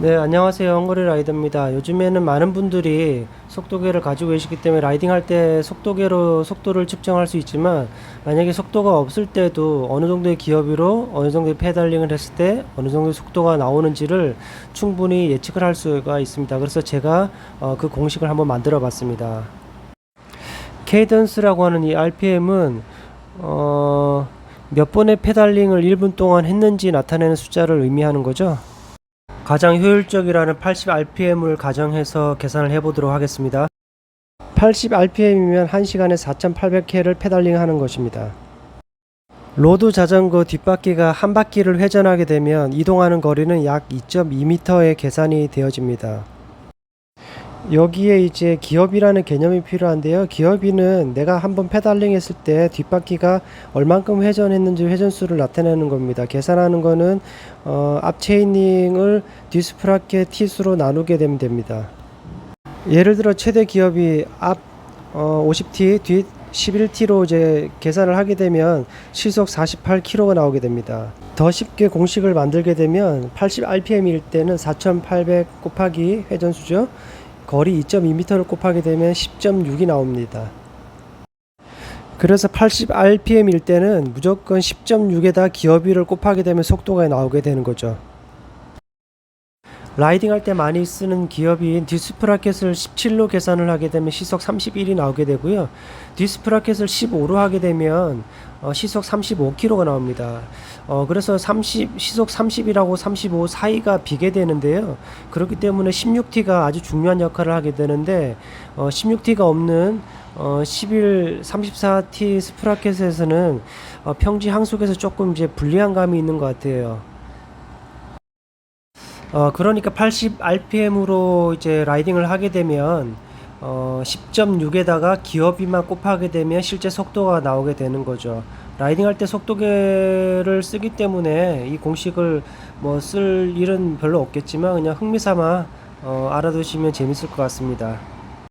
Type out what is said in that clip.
네, 안녕하세요. 헝거리 라이더입니다. 요즘에는 많은 분들이 속도계를 가지고 계시기 때문에 라이딩 할 때 속도계로 속도를 측정할 수 있지만 만약에 속도가 없을 때도 어느 정도의 기어비로 어느 정도의 페달링을 했을 때 어느 정도의 속도가 나오는지를 충분히 예측을 할 수가 있습니다. 그래서 제가 어, 그 공식을 한번 만들어 봤습니다. 케이던스라고 하는 이 RPM은 어, 몇 번의 페달링을 1분 동안 했는지 나타내는 숫자를 의미하는 거죠. 가장 효율적이라는 80 rpm을 가정해서 계산을 해보도록 하겠습니다. 80 rpm이면 1시간에 4,800회를 페달링 하는 것입니다. 로드 자전거 뒷바퀴가 한 바퀴를 회전하게 되면 이동하는 거리는 약 2.2m의 계산이 되어집니다. 여기에 이제 기어비라는 개념이 필요한데요. 기어비는 내가 한번 페달링 했을 때 뒷바퀴가 얼만큼 회전했는지 회전수를 나타내는 겁니다. 계산하는 거는 어, 앞 체이닝을 디스프라켓 티수로 나누게 되면 됩니다. 예를 들어 최대 기업이 앞 어, 50T, 뒷 11T로 이제 계산을 하게 되면 시속 48km가 나오게 됩니다. 더 쉽게 공식을 만들게 되면 80 rpm일 때는 4,800 곱하기 회전수죠. 거리 2.2m를 곱하게 되면 10.6이 나옵니다. 그래서 80 rpm일 때는 무조건 10.6에다 기어비를 곱하게 되면 속도가 나오게 되는 거죠. 라이딩 할 때 많이 쓰는 기어비인 디스프라켓을 17로 계산을 하게 되면 시속 31이 나오게 되고요. 디스프라켓을 15로 하게 되면 어, 시속 35km가 나옵니다. 어, 그래서 30, 시속 30이라고 35 사이가 비게 되는데요. 그렇기 때문에 16T가 아주 중요한 역할을 하게 되는데, 어, 16T가 없는 어, 11, 34T 스프라켓에서는 어, 평지 항속에서 조금 이제 불리한 감이 있는 것 같아요. 어, 그러니까 80 rpm으로 이제 라이딩을 하게 되면 어, 10.6에다가 기어비만 곱하게 되면 실제 속도가 나오게 되는 거죠. 라이딩 할 때 속도계를 쓰기 때문에 이 공식을 뭐 쓸 일은 별로 없겠지만 그냥 흥미삼아 어, 알아두시면 재밌을 것 같습니다.